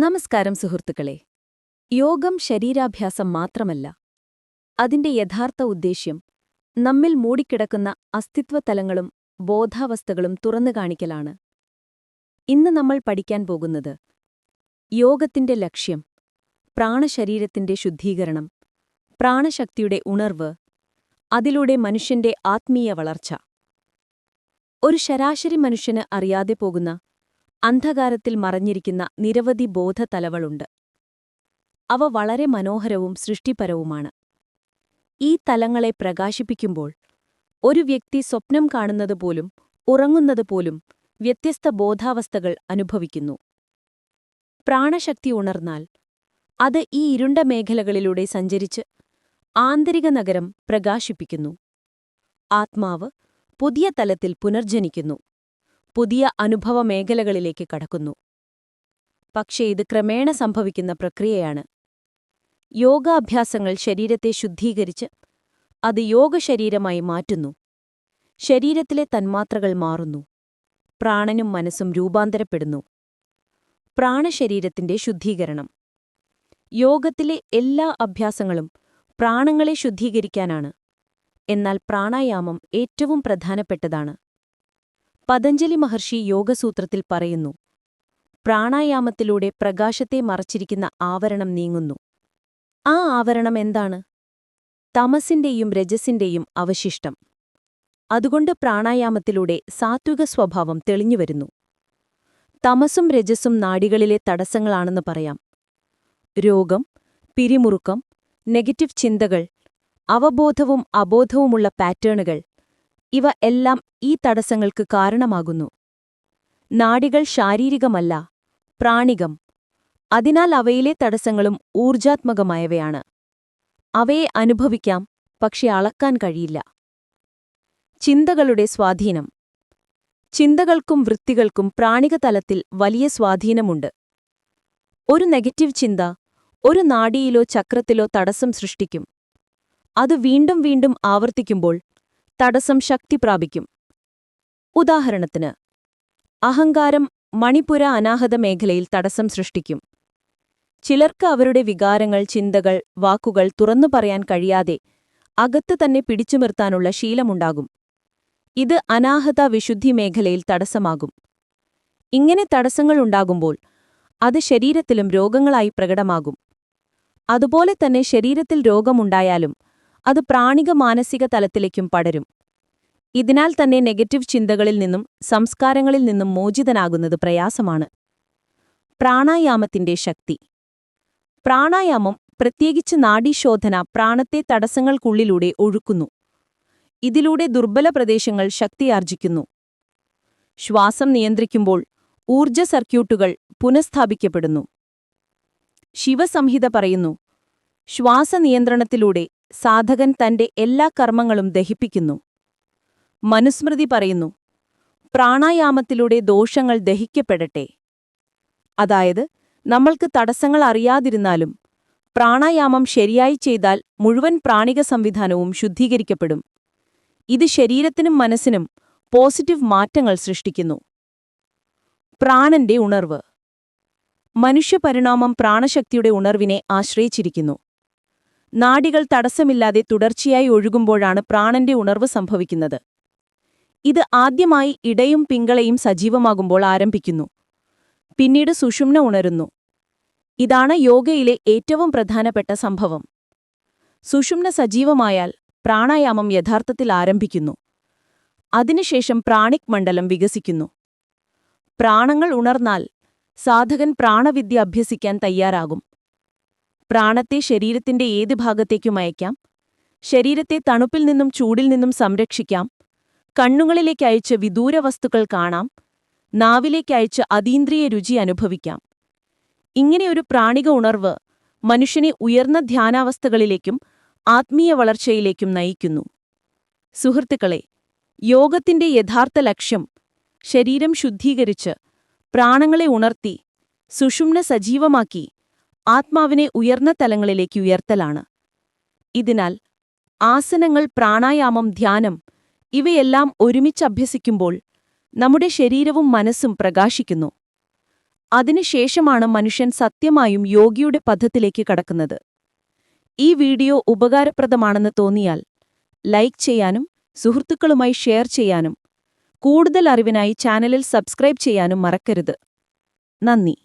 നമസ്കാരം സുഹൃത്തുക്കളെ. യോഗം ശരീരാഭ്യാസം മാത്രമല്ല. അതിന്റെ യഥാർത്ഥ ഉദ്ദേശ്യം നമ്മിൽ മൂടിക്കിടക്കുന്ന അസ്തിത്വതലങ്ങളും ബോധാവസ്ഥകളും തുറന്നു കാണിക്കലാണ്. ഇന്ന് നമ്മൾ പഠിക്കാൻ പോകുന്നത് യോഗത്തിന്റെ ലക്ഷ്യം പ്രാണശരീരത്തിന്റെ ശുദ്ധീകരണം പ്രാണശക്തിയുടെ ഉണർവ് അതിലൂടെ മനുഷ്യന്റെ ആത്മീയ വളർച്ച. ഒരു ശരാശരി മനുഷ്യന് അറിയാതെ പോകുന്ന അന്ധകാരത്തിൽ മറഞ്ഞിരിക്കുന്ന നിരവധി ബോധതലകളുണ്ട് അവ വളരെ മനോഹരവും സൃഷ്ടിപരവുമാണ്. ഈ തലങ്ങളെ പ്രകാശിപ്പിക്കുമ്പോൾ ഒരു വ്യക്തി സ്വപ്നം കാണുന്നതുപോലും ഉറങ്ങുന്നതുപോലും വ്യത്യസ്ത ബോധാവസ്ഥകൾ അനുഭവിക്കുന്നു. പ്രാണശക്തി ഉണർന്നാൽ അത് ഈ ഇരുണ്ട മേഖലകളിലൂടെ സഞ്ചരിച്ച് ആന്തരിക നഗരം പ്രകാശിപ്പിക്കുന്നു. ആത്മാവ് പുതിയ തലത്തിൽ പുനർജനിക്കുന്നു. പുതിയ അനുഭവ മേഖലകളിലേക്ക് കടക്കുന്നു. പക്ഷേ ഇത് ക്രമേണ സംഭവിക്കുന്ന പ്രക്രിയയാണ്. യോഗാഭ്യാസങ്ങൾ ശരീരത്തെ ശുദ്ധീകരിച്ച് അത് യോഗശരീരമായി മാറ്റുന്നു. ശരീരത്തിലെ തന്മാത്രകൾ മാറുന്നു. പ്രാണനും മനസ്സും രൂപാന്തരപ്പെടുന്നു. പ്രാണശരീരത്തിന്റെ ശുദ്ധീകരണം. യോഗത്തിലെ എല്ലാ അഭ്യാസങ്ങളും പ്രാണങ്ങളെ ശുദ്ധീകരിക്കാനാണ്. എന്നാൽ പ്രാണായാമം ഏറ്റവും പ്രധാനപ്പെട്ടതാണ്. പതഞ്ജലി മഹർഷി യോഗസൂത്രത്തിൽ പറയുന്നു. പ്രാണായാമത്തിലൂടെ പ്രകാശത്തെ മറച്ചിരിക്കുന്ന ആവരണം നീങ്ങുന്നു. ആ ആവരണം എന്താണ്? തമസിന്റെയും രജസിന്റെയും അവശിഷ്ടം. അതുകൊണ്ട് പ്രാണായാമത്തിലൂടെ സാത്വിക സ്വഭാവം തെളിഞ്ഞുവരുന്നു. തമസും രജസും നാടികളിലെ തടസ്സങ്ങളാണെന്ന് പറയാം. രോഗം പിരിമുറുക്കം നെഗറ്റീവ് ചിന്തകൾ അവബോധവും അബോധവുമുള്ള പാറ്റേണുകൾ ഇവ എല്ലാം ഈ തടസ്സങ്ങൾക്ക് കാരണമാകുന്നു. നാഡികൾ ശാരീരികമല്ല പ്രാണികം. അതിനാൽ അവയിലെ തടസ്സങ്ങളും ഊർജാത്മകമായവയാണ്. അവയെ അനുഭവിക്കാം പക്ഷെ അളക്കാൻ കഴിയില്ല. ചിന്തകളുടെ സ്വാധീനം. ചിന്തകൾക്കും വൃത്തികൾക്കും പ്രാണിക തലത്തിൽ വലിയ സ്വാധീനമുണ്ട്. ഒരു നെഗറ്റീവ് ചിന്ത ഒരു നാഡിയിലോ ചക്രത്തിലോ തടസ്സം സൃഷ്ടിക്കും. അത് വീണ്ടും വീണ്ടും ആവർത്തിക്കുമ്പോൾ തടസ്സം ശക്തി പ്രാപിക്കും. ഉദാഹരണത്തിന് അഹങ്കാരം മണിപ്പുര അനാഹത മേഖലയിൽ തടസ്സം സൃഷ്ടിക്കും. ചിലർക്ക് അവരുടെ വികാരങ്ങൾ ചിന്തകൾ വാക്കുകൾ തുറന്നു പറയാൻ കഴിയാതെ അകത്ത് തന്നെ പിടിച്ചു നിർത്താനുള്ള ശീലമുണ്ടാകും. ഇത് അനാഹത വിശുദ്ധി മേഖലയിൽ തടസ്സമാകും. ഇങ്ങനെ തടസ്സങ്ങളുണ്ടാകുമ്പോൾ അത് ശരീരത്തിലും രോഗങ്ങളായി പ്രകടമാകും. അതുപോലെ തന്നെ ശരീരത്തിൽ രോഗമുണ്ടായാലും അത് പ്രാണിക മാനസിക തലത്തിലേക്കും പടരും. ഇതിനാൽ തന്നെ നെഗറ്റീവ് ചിന്തകളിൽ നിന്നും സംസ്കാരങ്ങളിൽ നിന്നും മോചിതനാകുന്നത് പ്രയാസമാണ്. പ്രാണായാമത്തിന്റെ ശക്തി. പ്രാണായാമം പ്രത്യേകിച്ച് നാഡീശോധന പ്രാണത്തെ തടസ്സങ്ങൾക്കുള്ളിലൂടെ ഒഴുക്കുന്നു. ഇതിലൂടെ ദുർബല പ്രദേശങ്ങൾ ശക്തിയാർജിക്കുന്നു. ശ്വാസം നിയന്ത്രിക്കുമ്പോൾ ഊർജ സർക്യൂട്ടുകൾ പുനഃസ്ഥാപിക്കപ്പെടുന്നു. ശിവസംഹിത പറയുന്നു ശ്വാസനിയന്ത്രണത്തിലൂടെ സാധകൻ തന്റെ എല്ലാ കർമ്മങ്ങളും ദഹിപ്പിക്കുന്നു. മനുസ്മൃതി പറയുന്നു പ്രാണായാമത്തിലൂടെ ദോഷങ്ങൾ ദഹിക്കപ്പെടട്ടെ. അതായത് നമ്മൾക്ക് തടസ്സങ്ങൾ അറിയാതിരുന്നാലും പ്രാണായാമം ശരിയായി ചെയ്താൽ മുഴുവൻ പ്രാണിക സംവിധാനവും ശുദ്ധീകരിക്കപ്പെടും. ഇത് ശരീരത്തിനും മനസ്സിനും പോസിറ്റീവ് മാറ്റങ്ങൾ സൃഷ്ടിക്കുന്നു. പ്രാണന്റെ ഉണർവ്. മനുഷ്യപരിണാമം പ്രാണശക്തിയുടെ ഉണർവിനെ ആശ്രയിച്ചിരിക്കുന്നു. നാഡികൾ തടസ്സമില്ലാതെ തുടർച്ചയായി ഒഴുകുമ്പോഴാണ് പ്രാണന്റെ ഉണർവ് സംഭവിക്കുന്നത്. ഇത് ആദ്യമായി ഇടയും പിങ്കളയും സജീവമാകുമ്പോൾ ആരംഭിക്കുന്നു. പിന്നീട് സുഷുമ്ന ഉണരുന്നു. ഇതാണ് യോഗയിലെ ഏറ്റവും പ്രധാനപ്പെട്ട സംഭവം. സുഷുമ്ന സജീവമായാൽ പ്രാണായാമം യഥാർത്ഥത്തിൽ ആരംഭിക്കുന്നു. അതിനുശേഷം പ്രാണിക് മണ്ഡലം വികസിക്കുന്നു. പ്രാണങ്ങൾ ഉണർന്നാൽ സാധകൻ പ്രാണവിദ്യ അഭ്യസിക്കാൻ തയ്യാറാകും. പ്രാണത്തെ ശരീരത്തിന്റെ ഏത് ഭാഗത്തേക്കും അയക്കാം. ശരീരത്തെ തണുപ്പിൽ നിന്നും ചൂടിൽ നിന്നും സംരക്ഷിക്കാം. കണ്ണുകളിലേക്ക് അയച്ച് വിദൂര വസ്തുക്കൾ കാണാം. നാവിലേക്ക് അയച്ച് അതീന്ദ്രിയ രുചി അനുഭവിക്കാം. ഇങ്ങനെയൊരു പ്രാണിക ഉണർവ് മനുഷ്യനെ ഉയർന്ന ധ്യാനാവസ്ഥകളിലേക്കും ആത്മീയ വളർച്ചയിലേക്കും നയിക്കുന്നു. സുഹൃത്തുക്കളെ യോഗത്തിന്റെ യഥാർത്ഥ ലക്ഷ്യം ശരീരം ശുദ്ധീകരിച്ച് പ്രാണങ്ങളെ ഉണർത്തി സുഷുമ്ന സജീവമാക്കി ആത്മാവിനെ ഉയർന്ന തലങ്ങളിലേക്ക് ഉയർത്തലാണ്. ഇതിനാൽ ആസനങ്ങൾ പ്രാണായാമം ധ്യാനം ഇവയെല്ലാം ഒരുമിച്ച് അഭ്യസിക്കുമ്പോൾ നമ്മുടെ ശരീരവും മനസ്സും പ്രകാശിക്കുന്നു. അതിനുശേഷമാണ് മനുഷ്യൻ സത്യമായും യോഗിയുടെ പഥത്തിലേക്ക് കടക്കുന്നത്. ഈ വീഡിയോ ഉപകാരപ്രദമാണെന്ന് തോന്നിയാൽ ലൈക്ക് ചെയ്യാനും സുഹൃത്തുക്കളുമായി ഷെയർ ചെയ്യാനും കൂടുതൽ അറിവിനായി ചാനലിൽ സബ്സ്ക്രൈബ് ചെയ്യാനും മറക്കരുത്. നന്ദി.